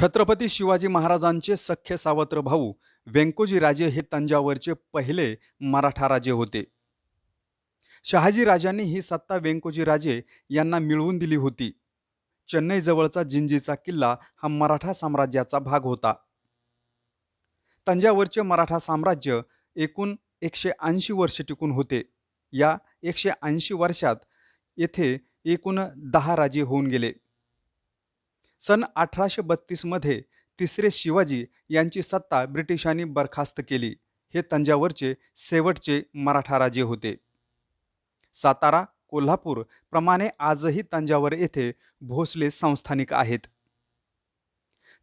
छत्रपती शिवाजी महाराजांचे सख्य सावत्र भाऊ व्यंकोजी राजे हे तंजावरचे पहिले मराठा राजे होते. शहाजी राजांनी ही सत्ता व्यंकोजी राजे यांना मिळवून दिली होती. चेन्नईजवळचा जिंजीचा किल्ला हा मराठा साम्राज्याचा भाग होता. तंजावरचे मराठा साम्राज्य एकूण एकशे ऐंशी वर्ष टिकून होते. या एकशे ऐंशी वर्षात येथे एकूण दहा राजे होऊन गेले. सन अठराशे बत्तीसमध्ये तिसरे शिवाजी यांची सत्ता ब्रिटिशांनी बरखास्त केली. हे तंजावरचे शेवटचे मराठा राजे होते. सातारा कोल्हापूर प्रमाणे आजही तंजावर येथे भोसले संस्थानिक आहेत.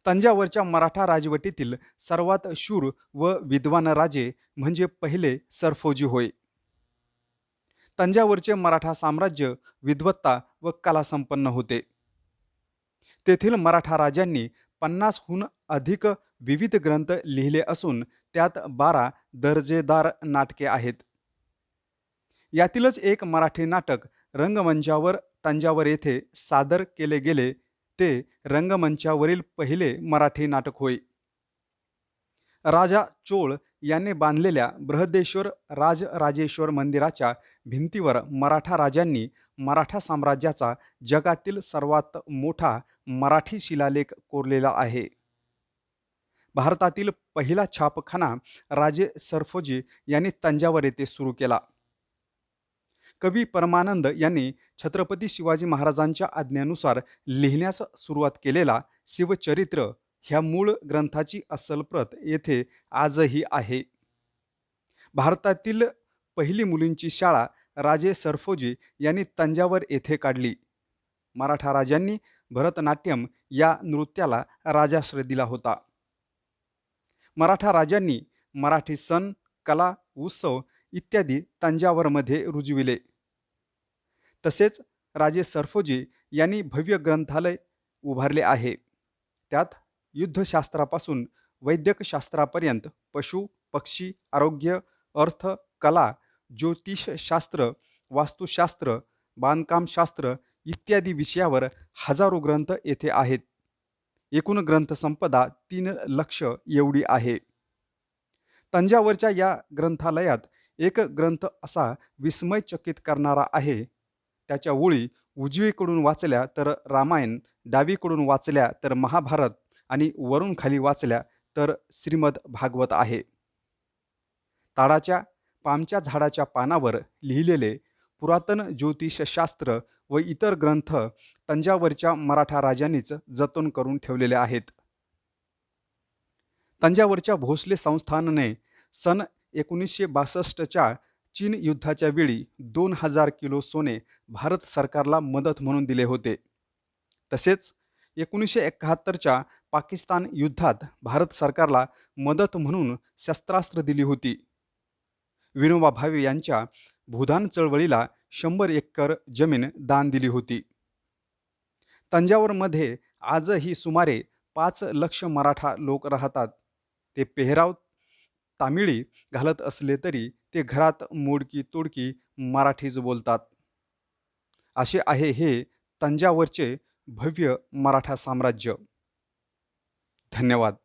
तंजावरच्या मराठा राजवटीतील सर्वात शूर व विद्वान राजे म्हणजे पहिले सरफोजी होय. तंजावरचे मराठा साम्राज्य विद्वत्ता व कलासंपन्न होते. तेथील मराठा राजांनी पन्नासहून अधिक विविध ग्रंथ लिहिले असून त्यात बारा दर्जेदार नाटके आहेत. यातीलच एक मराठी नाटक रंगमंचावर तंजावर येथे सादर केले गेले. ते रंगमंचावरील पहिले मराठी नाटक होय. राजा चोळ यांनी बांधलेल्या बृहदेश्वर राजराजेश्वर मंदिराच्या भिंतीवर मराठा राजांनी मराठा साम्राज्याचा जगातील सर्वात मोठा मराठी शिलालेख कोरलेला आहे. भारतातील पहिला छापखाना राजे सरफोजी यांनी तंजावर येथे सुरू केला. कवी परमानंद यांनी छत्रपती शिवाजी महाराजांच्या आज्ञेनुसार लिहिण्यास सुरुवात केलेला शिवचरित्र ह्या मूळ ग्रंथाची अस्सल प्रत येथे आजही आहे. भारतातील पहिली मुलींची शाळा राजे सरफोजी यांनी तंजावर येथे काढली. मराठा राजांनी भरतनाट्यम या नृत्याला राजाश्रय दिला होता. मराठा राजांनी मराठी सण कला उत्सव इत्यादी तंजावरमध्ये रुजविले. तसेच राजे सरफोजी यांनी भव्य ग्रंथालय उभारले आहे. त्यात युद्धशास्त्रापासून वैद्यकशास्त्रापर्यंत पशु पक्षी आरोग्य अर्थ कला ज्योतिषशास्त्र वास्तुशास्त्र बांधकामशास्त्र इत्यादी विषयावर हजारो ग्रंथ येथे आहेत. एकूण ग्रंथसंपदा तीन लक्ष एवढी आहे. तंजावरच्या या ग्रंथालयात एक ग्रंथ असा विस्मयचकित करणारा आहे. त्याच्या ओळी उजवीकडून वाचल्या तर रामायण डावीकडून वाचल्या तर महाभारत आणि वरून खाली वाचल्या तर श्रीमद भागवत आहे. ताडाच्या पामच्या झाडाच्या पानावर लिहिलेले पुरातन ज्योतिषशास्त्र व इतर ग्रंथ तंजावरच्या मराठा राजांनीच जतन करून ठेवलेले आहेत. तंजावरच्या भोसले संस्थानने सन एकोणीसशे बासष्टच्या चीन युद्धाच्या वेळी दोन हजार किलो सोने भारत सरकारला मदत म्हणून दिले होते. तसेच एकोणीसशे एकाहत्तरच्या पाकिस्तान युद्धात भारत सरकारला मदत म्हणून शस्त्रास्त्र दिली होती. विनोबा भावे यांच्या भूदान चळवळीला शंभर एकर जमीन दान दिली होती. तंजावरमध्ये आजही सुमारे पाच लक्ष मराठा लोक राहतात. ते पेहराव तामिळी घालत असले तरी ते घरात मोडकी तोडकी मराठीच बोलतात. असे आहे हे तंजावरचे भव्य मराठा साम्राज्य. धन्यवाद.